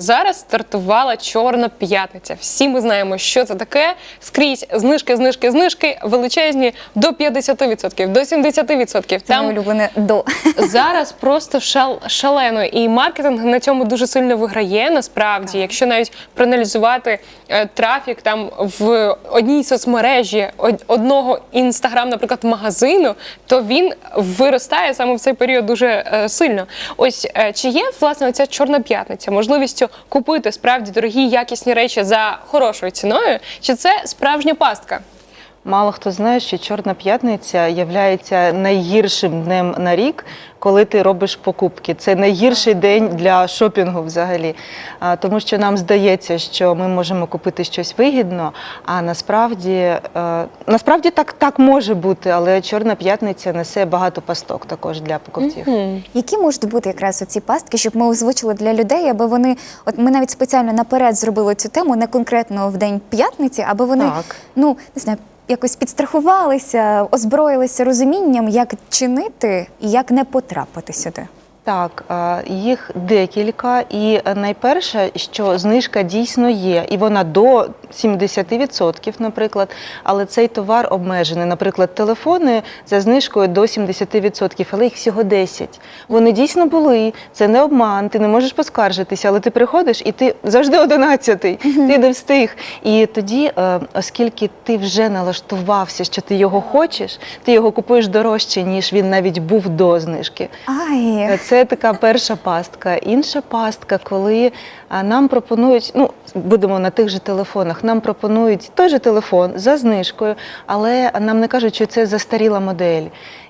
Зараз стартувала Чорна п'ятниця. Всі ми знаємо, що це таке. Скрізь знижки, знижки, знижки величезні до 50%, до 70%. Це улюблене до. зараз просто шал, шалено. І маркетинг на цьому дуже сильно виграє. Насправді, якщо навіть проаналізувати е, трафік там в одній соцмережі одного інстаграм, наприклад, магазину, то він виростає саме в цей період дуже е, сильно. Ось е, чи є власне ця чорна п'ятниця можливістю купити справді дорогі якісні речі за хорошою ціною? Чи це справжня пастка? Мало хто знає, що Чорна п'ятниця є найгіршим днем на рік, коли ти робиш покупки. Це найгірший день для шопінгу взагалі. Тому що нам здається, що ми можемо купити щось вигідно, а насправді, е, насправді так, так може бути, але Чорна п'ятниця несе багато пасток також для покупців. Які можуть бути якраз оці пастки, щоб ми озвучили для людей, аби вони, от ми навіть спеціально наперед зробили цю тему, не конкретно в день п'ятниці, аби вони Так. ну не знаю. Якось підстрахувалися, озброїлися розумінням, як чинити і як не потрапити сюди. Так, е, їх декілька, і е, найперше, що знижка дійсно є, і вона до 70%, наприклад, але цей товар обмежений. Наприклад, телефони за знижкою до 70%, але їх всього 10. Вони дійсно були, це не обман, ти не можеш поскаржитися, але ти приходиш і ти завжди 11-й, ти не встиг. І тоді, е, оскільки ти вже налаштувався, що ти його хочеш, ти його купуєш дорожче, ніж він навіть був до знижки. Ай, Це така перша пастка. Інша пастка, коли нам пропонують, ну будемо на тих же телефонах, нам пропонують той же телефон за знижкою, але нам не кажуть, що це застаріла модель.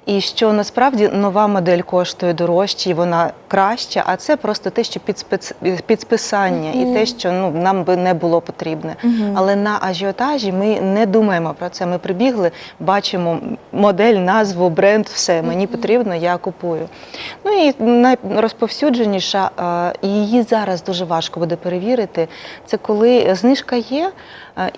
І що насправді нова модель коштує дорожче, і вона краща, а це просто те, що під, спец... під списання, і те, що ну нам би не було потрібне. Але на ажіотажі ми не думаємо про це. Ми прибігли, бачимо модель, назву, бренд, все мені потрібно, я купую. Ну і найрозповсюдженіша, е, і її зараз дуже важко буде перевірити. Це коли знижка є.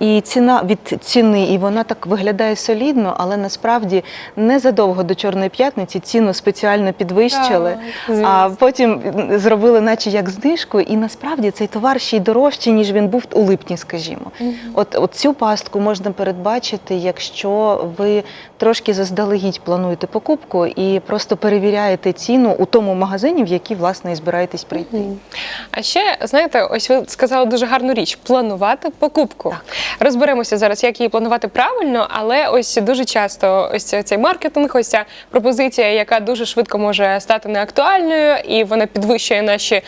І ціна від ціни, і вона так виглядає солідно, але насправді незадовго до Чорної п'ятниці ціну спеціально підвищили, Так, а потім зробили, наче як знижку, і насправді цей товар ще й дорожчий, ніж він був у липні, скажімо. От, от цю пастку можна передбачити, якщо ви трошки заздалегідь плануєте покупку і просто перевіряєте ціну у тому магазині, в який власне і збираєтесь прийти. А ще знаєте, ось ви сказали дуже гарну річ планувати покупку. Розберемося зараз, як її планувати правильно, але ось дуже часто ось цей- маркетинг, ось ця пропозиція, яка дуже швидко може стати неактуальною, і вона підвищує наші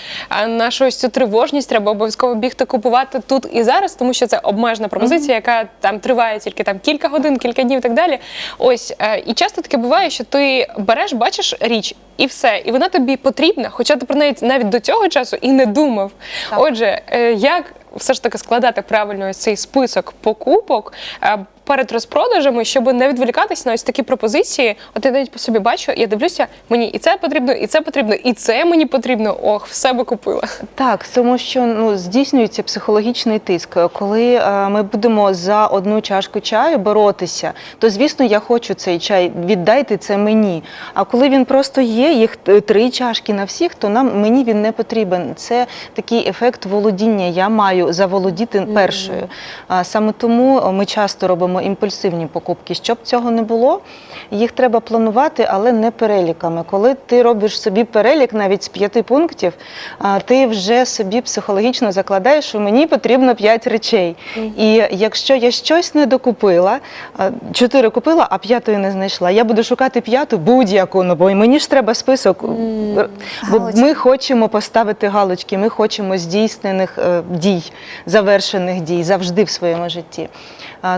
нашу ось цю тривожність. Треба обов'язково бігти купувати тут і зараз, тому що це обмежена пропозиція, яка там триває тільки там кілька годин, кілька днів і так далі. Ось е, і часто таке буває, що ти береш, бачиш річ. І все, і вона тобі потрібна, хоча ти про неї навіть до цього часу і не думав. Так. Отже, е, як все ж таки складати правильно цей список покупок е, перед розпродажами, щоб не відволікатись на ось такі пропозиції? От я навіть по собі бачу, я дивлюся, мені і це потрібно, і це потрібно, і це мені потрібно. Ох, все би купила. Так, тому що ну здійснюється психологічний тиск. Коли е, ми будемо за одну чашку чаю боротися, то звісно я хочу цей чай. Віддайте це мені. А коли він просто є, їх три чашки на всіх, то нам мені він не потрібен. Це такий ефект володіння. Я маю заволодіти першою. А саме тому ми часто робимо імпульсивні покупки. Щоб цього не було, їх треба планувати, але не переліками. Коли ти робиш собі перелік навіть з п'яти пунктів, ти вже собі психологічно закладаєш, що мені потрібно п'ять речей. І якщо я щось не докупила, чотири купила, а п'ятої не знайшла, я буду шукати п'яту будь-яку, ну бо мені ж треба список. Бо Галочки. ми хочемо поставити галочки, ми хочемо здійснених е, дій, завершених дій завжди в своєму житті.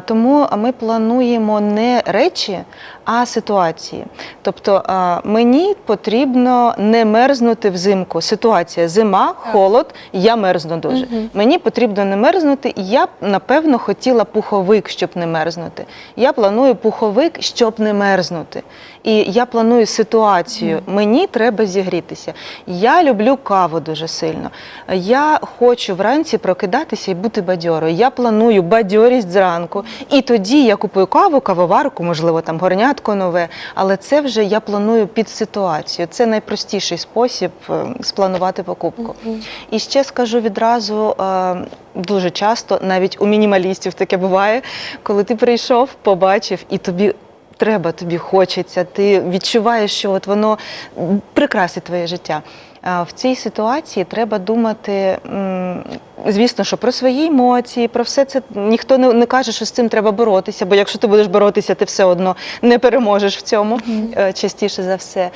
Тому ми плануємо не речі, а ситуації. Тобто мені потрібно не мерзнути взимку. Ситуація зима, холод, я мерзну дуже. Мені потрібно не мерзнути, і я б напевно хотіла пуховик, щоб не мерзнути. Я планую пуховик, щоб не мерзнути. І я планую ситуацію. Мені треба зігрітися. Я люблю каву дуже сильно. Я хочу вранці прокидатися і бути бадьорою. Я планую бадьорість зранку, і тоді. я купую каву, кавоварку, можливо, там горнятко нове, але це вже я планую під ситуацію. Це найпростіший спосіб е, спланувати покупку. І ще скажу відразу. е, Дуже часто, навіть у мінімалістів таке буває, коли ти прийшов, побачив, і тобі треба, тобі хочеться, ти відчуваєш, що от воно прикрасить твоє життя. В цій ситуації треба думати, звісно, що про свої емоції, про все це ніхто не, не каже, що з цим треба боротися, бо якщо ти будеш боротися, ти все одно не переможеш в цьому е, частіше за все.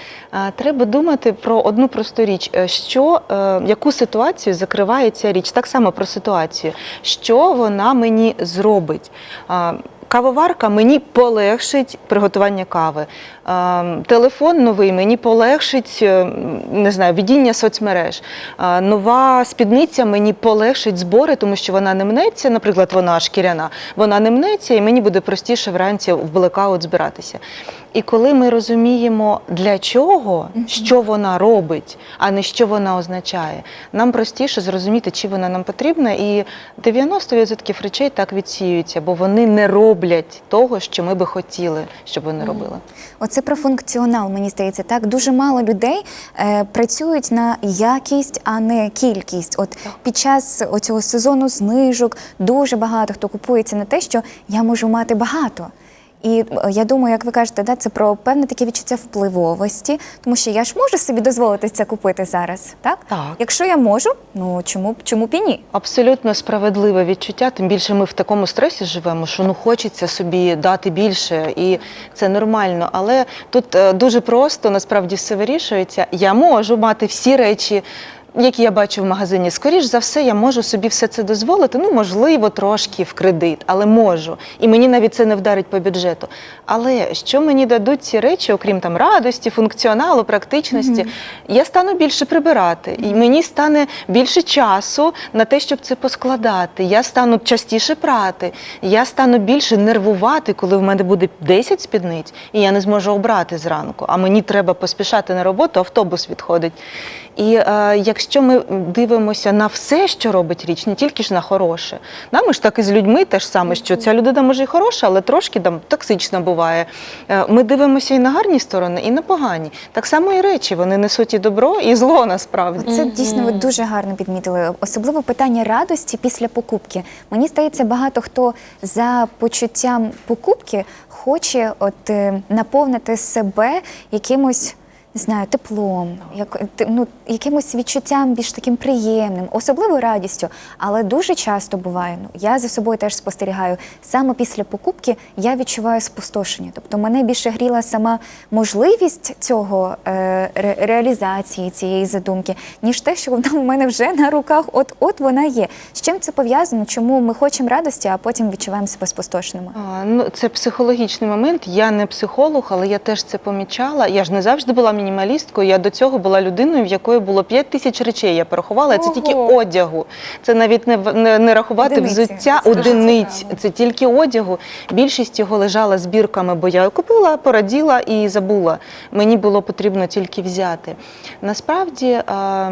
Треба думати про одну просту річ, е, що е, яку ситуацію закриває ця річ, так само про ситуацію, що вона мені зробить. Кавоварка мені полегшить приготування кави. Е, Телефон новий мені полегшить е, не знаю, ведіння соцмереж. Е, Нова спідниця мені полегшить збори, тому що вона не мнеться, наприклад, вона шкіряна, вона не мнеться, і мені буде простіше вранці в блекаут збиратися. І коли ми розуміємо, для чого, що вона робить, а не що вона означає, нам простіше зрозуміти, чи вона нам потрібна, і 90% речей так відсіюються, бо вони не роблять того, що ми би хотіли, щоб вони робили. Оце про функціонал, мені здається, так дуже мало людей е, працюють на якість, а не кількість. От під час оцього сезону знижок дуже багато хто купується на те, що я можу мати багато. І е, я думаю, як ви кажете, да, це про певне таке відчуття впливовості, тому що я ж можу собі дозволити це купити зараз, так? Так. Якщо я можу, ну чому чому б і ні? Абсолютно справедливе відчуття. Тим більше ми в такому стресі живемо, що ну хочеться собі дати більше, і це нормально. Але тут е, дуже просто насправді все вирішується. Я можу мати всі речі. Які я бачу в магазині, скоріш за все, я можу собі все це дозволити. Ну, можливо, трошки в кредит, але можу. І мені навіть це не вдарить по бюджету. Але що мені дадуть ці речі, окрім там радості, функціоналу, практичності, я стану більше прибирати, і мені стане більше часу на те, щоб це поскладати. Я стану частіше прати, я стану більше нервувати, коли в мене буде 10 спідниць, і я не зможу обрати зранку. А мені треба поспішати на роботу, автобус відходить. І е, якщо ми дивимося на все, що робить річ, не тільки ж на хороше, да, ми ж так і з людьми теж саме, що ця людина може і хороша, але трошки там токсична буває. Е, Ми дивимося і на гарні сторони, і на погані. Так само і речі, вони несуть і добро, і зло насправді. Це дійсно ви дуже гарно підмітили. Особливо питання радості після покупки. Мені здається, багато хто за почуттям покупки хоче от е, наповнити себе якимось. Не знаю, теплом, як ну, якимось відчуттям більш таким приємним, особливо радістю. Але дуже часто буває, ну я за собою теж спостерігаю. Саме після покупки я відчуваю спустошення. Тобто мене більше гріла сама можливість цього е, реалізації цієї задумки, ніж те, що вона у мене вже на руках. От от вона є. З чим це пов'язано? Чому ми хочемо радості, а потім відчуваємо себе спустошеними? А, Ну, це психологічний момент. Я не психолог, але я теж це помічала. Я ж не завжди була мінімалісткою. Я до цього була людиною, в якої було 5 тисяч речей. Я порахувала. Це тільки одягу. Це навіть не, не, не рахувати Одиниці. взуття Це одиниць. Це тільки одягу. Більшість його лежала збірками, бо я купила, пораділа і забула. Мені було потрібно тільки взяти. Насправді. а,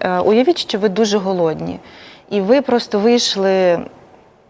Е, Уявіть, що ви дуже голодні, і ви просто вийшли,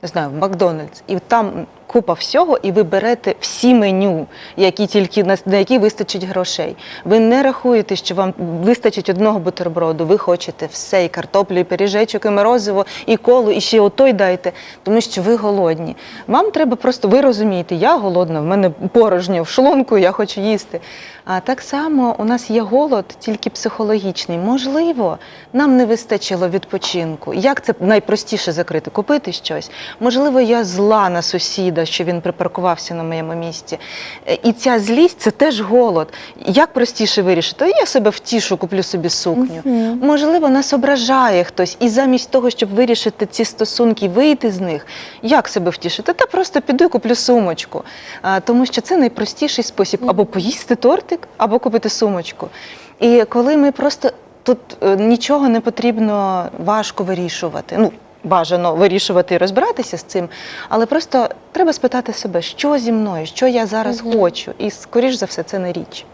не знаю, в Макдональдс, і там купа всього, і ви берете всі меню, які тільки на, які вистачить грошей. Ви не рахуєте, що вам вистачить одного бутерброду. Ви хочете все, і картоплю, і пиріжечок, і морозиво, і колу, і ще отой дайте, тому що ви голодні. Вам треба просто, ви розумієте, я голодна, в мене порожньо в шлунку, я хочу їсти. А так само у нас є голод, тільки психологічний. Можливо, нам не вистачило відпочинку. Як це найпростіше закрити? Купити щось. Можливо, я зла на сусіда, що він припаркувався на моєму місці. Е, І ця злість це теж голод. Як простіше вирішити? Я себе втішу, куплю собі сукню. Можливо, нас ображає хтось, і замість того, щоб вирішити ці стосунки, вийти з них, як себе втішити? Та просто піду і куплю сумочку. А, тому що це найпростіший спосіб або поїсти тортик, або купити сумочку. І коли ми просто тут е, нічого не потрібно важко вирішувати. Ну, бажано вирішувати і розбиратися з цим, але просто треба спитати себе, що зі мною, що я зараз хочу, і скоріш за все це не річ.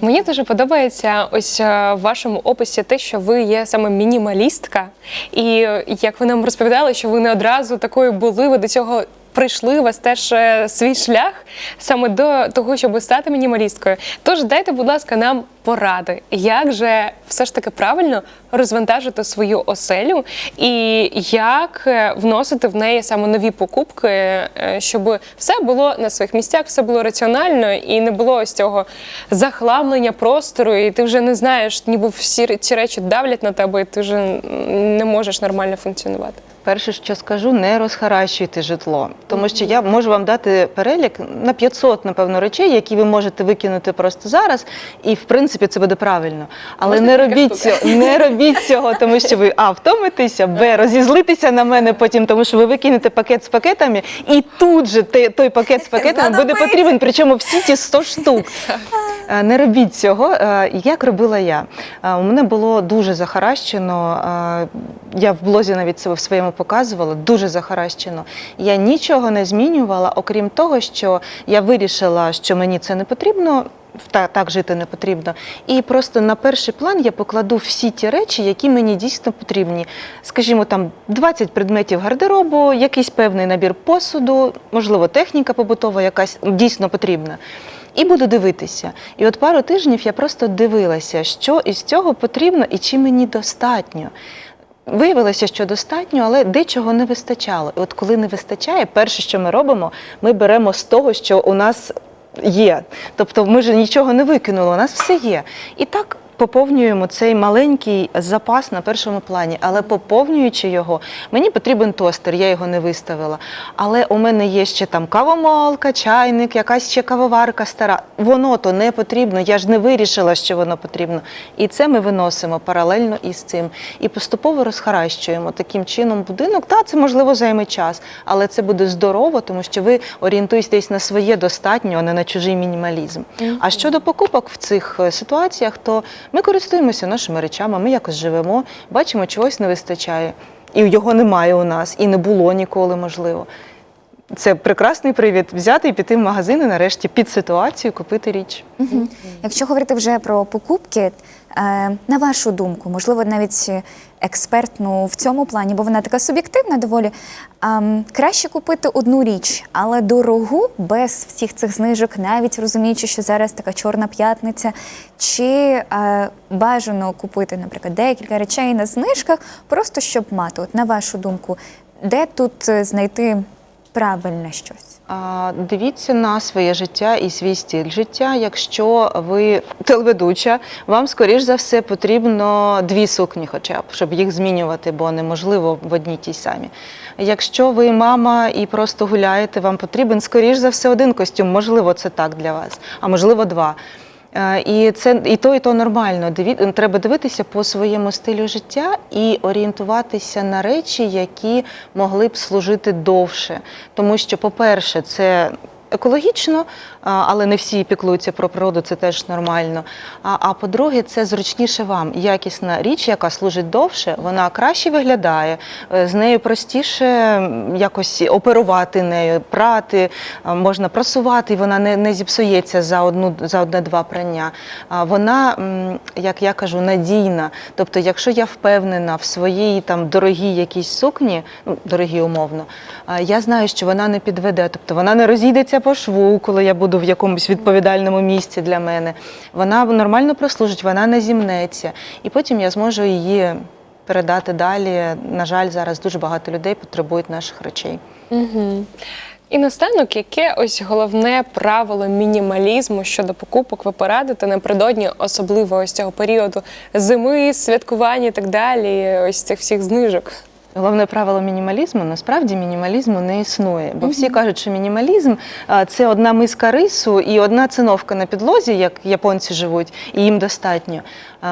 Мені дуже подобається ось е, в вашому описі те, що ви є саме мінімалістка, і е, як ви нам розповідали, що ви не одразу такою були, ви до цього пройшли у вас теж е, свій шлях саме до того, щоб стати мінімалісткою. Тож дайте, будь ласка, нам поради, як же все ж таки правильно розвантажити свою оселю і як е, вносити в неї саме нові покупки, е, щоб все було на своїх місцях, все було раціонально і не було ось цього захламлення простору, і ти вже не знаєш, ніби всі ці речі давлять на тебе, і ти вже не можеш нормально функціонувати. Перше, що скажу, не розхаращуйте житло, тому що я можу вам дати перелік на 500, напевно, речей, які ви можете викинути просто зараз, і в принципі це буде правильно. Але Можна не робіть цього, не робіть цього, тому що ви а втомитеся, б розізлитися на мене потім, тому що ви викинете пакет з пакетами, і тут же той пакет з пакетами буде потрібен, причому всі ті 100 штук. Е, Не робіть цього. Е, Як робила я? Е, У мене було дуже захаращено. Я в блозі навіть в своєму показувала, дуже захаращено. Я нічого не змінювала, окрім того, що я вирішила, що мені це не потрібно. та- Так жити не потрібно. І просто на перший план я покладу всі ті речі, які мені дійсно потрібні. Скажімо, там 20 предметів гардеробу, якийсь певний набір посуду, можливо, техніка побутова, якась дійсно потрібна. І буду дивитися. І от пару тижнів я просто дивилася, що із цього потрібно і чи мені достатньо. Виявилося, що достатньо, але дечого не вистачало. І от коли не вистачає, перше, що ми робимо, ми беремо з того, що у нас є. Тобто ми ж нічого не викинули, у нас все є. І так поповнюємо цей маленький запас на першому плані, але поповнюючи його, мені потрібен тостер, я його не виставила. Але у мене є ще там кавомолка, чайник, якась ще кавоварка стара. Воно то не потрібно. Я ж не вирішила, що воно потрібно. І це ми виносимо паралельно із цим. І поступово розхаращуємо таким чином будинок. Та це можливо займе час, але це буде здорово, тому що ви орієнтуєтесь на своє достатньо, а не на чужий мінімалізм. А щодо покупок в цих е, ситуаціях, то ми користуємося нашими речами, ми якось живемо, бачимо, чогось не вистачає. І його немає у нас, і не було ніколи, можливо. Це прекрасний привід взяти і піти в магазин і нарешті під ситуацію купити річ. Якщо говорити вже про покупки, е, на вашу думку, можливо, навіть експертну в цьому плані, бо вона така суб'єктивна доволі. Ем, краще купити одну річ, але дорогу без всіх цих знижок, навіть розуміючи, що зараз така чорна п'ятниця, чи е, бажано купити, наприклад, декілька речей на знижках, просто щоб мати. От на вашу думку, де тут е, знайти правильне щось? А, Дивіться на своє життя і свій стиль життя. Якщо ви телеведуча, вам скоріш за все потрібно дві сукні, хоча б щоб їх змінювати, бо неможливо в одній тій самі. Якщо ви мама і просто гуляєте, вам потрібен скоріш за все один костюм. Можливо, це так для вас, а можливо, два. Е, І це і то, і то нормально. Треба дивитися по своєму стилю життя і орієнтуватися на речі, які могли б служити довше. Тому що, по-перше, це екологічно, але не всі піклуються про природу, це теж нормально. А, а по-друге, це зручніше вам. Якісна річ, яка служить довше, вона краще виглядає, е, з нею простіше якось оперувати нею, прати, можна просувати, вона не, не зіпсується за одну за одне-два прання. Вона, як я кажу, надійна. Тобто, якщо я впевнена в своїй там дорогій якійсь сукні, ну дорогі умовно, я знаю, що вона не підведе, тобто вона не розійдеться по шву, коли я буду в якомусь відповідальному місці для мене. Вона нормально прослужить, вона не зімнеться. І потім я зможу її передати далі. На жаль, зараз дуже багато людей потребують наших речей. Угу. І наостанок, яке ось головне правило мінімалізму щодо покупок ви порадите напередодні, особливо ось цього періоду зими, святкувань і так далі, ось цих всіх знижок. Головне правило мінімалізму насправді мінімалізму не існує, бо всі кажуть, що мінімалізм це одна миска рису і одна циновка на підлозі, як японці живуть, і їм достатньо.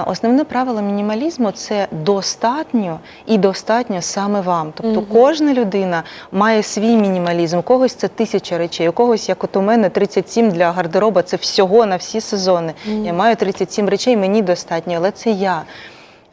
Основне правило мінімалізму це достатньо і достатньо саме вам. Тобто кожна людина має свій мінімалізм. У когось це тисяча речей, у когось, як от у мене, 37 для гардероба це всього на всі сезони. Я маю 37 речей, мені достатньо, але це я.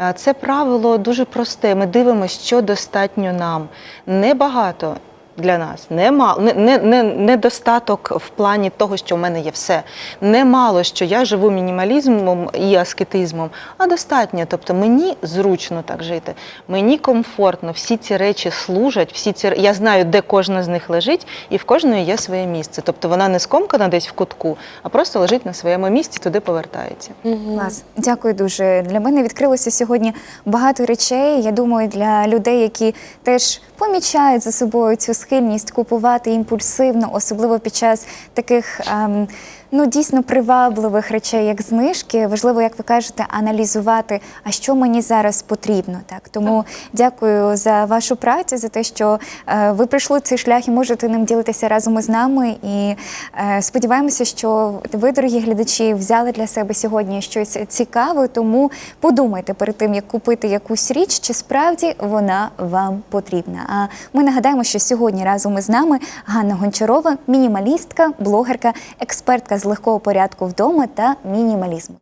А, Це правило дуже просте. Ми дивимося, що достатньо нам. Небагато. Для нас. Нема, не, не, не, недостаток в плані того, що в мене є все. Немало, що я живу мінімалізмом і аскетизмом, а достатньо. Тобто мені зручно так жити, мені комфортно, всі ці речі служать, всі ці я знаю, де кожна з них лежить, і в кожної є своє місце. Тобто вона не скомкана десь в кутку, а просто лежить на своєму місці, туди повертається. Клас, дякую дуже. Для мене відкрилося сьогодні багато речей. Я думаю, для людей, які теж помічають за собою цю схильність купувати імпульсивно, особливо під час таких. ем, Ну, дійсно привабливих речей, як знижки, важливо, як ви кажете, аналізувати, а що мені зараз потрібно. Так тому дякую за вашу працю, за те, що е, ви пройшли цей шлях і можете ним ділитися разом із нами. І е, сподіваємося, що ви, дорогі глядачі, взяли для себе сьогодні щось цікаве. Тому подумайте перед тим, як купити якусь річ, чи справді вона вам потрібна. А ми нагадаємо, що сьогодні разом із нами Ганна Гончарова, мінімалістка, блогерка, експертка з легкого порядку вдома та мінімалізму.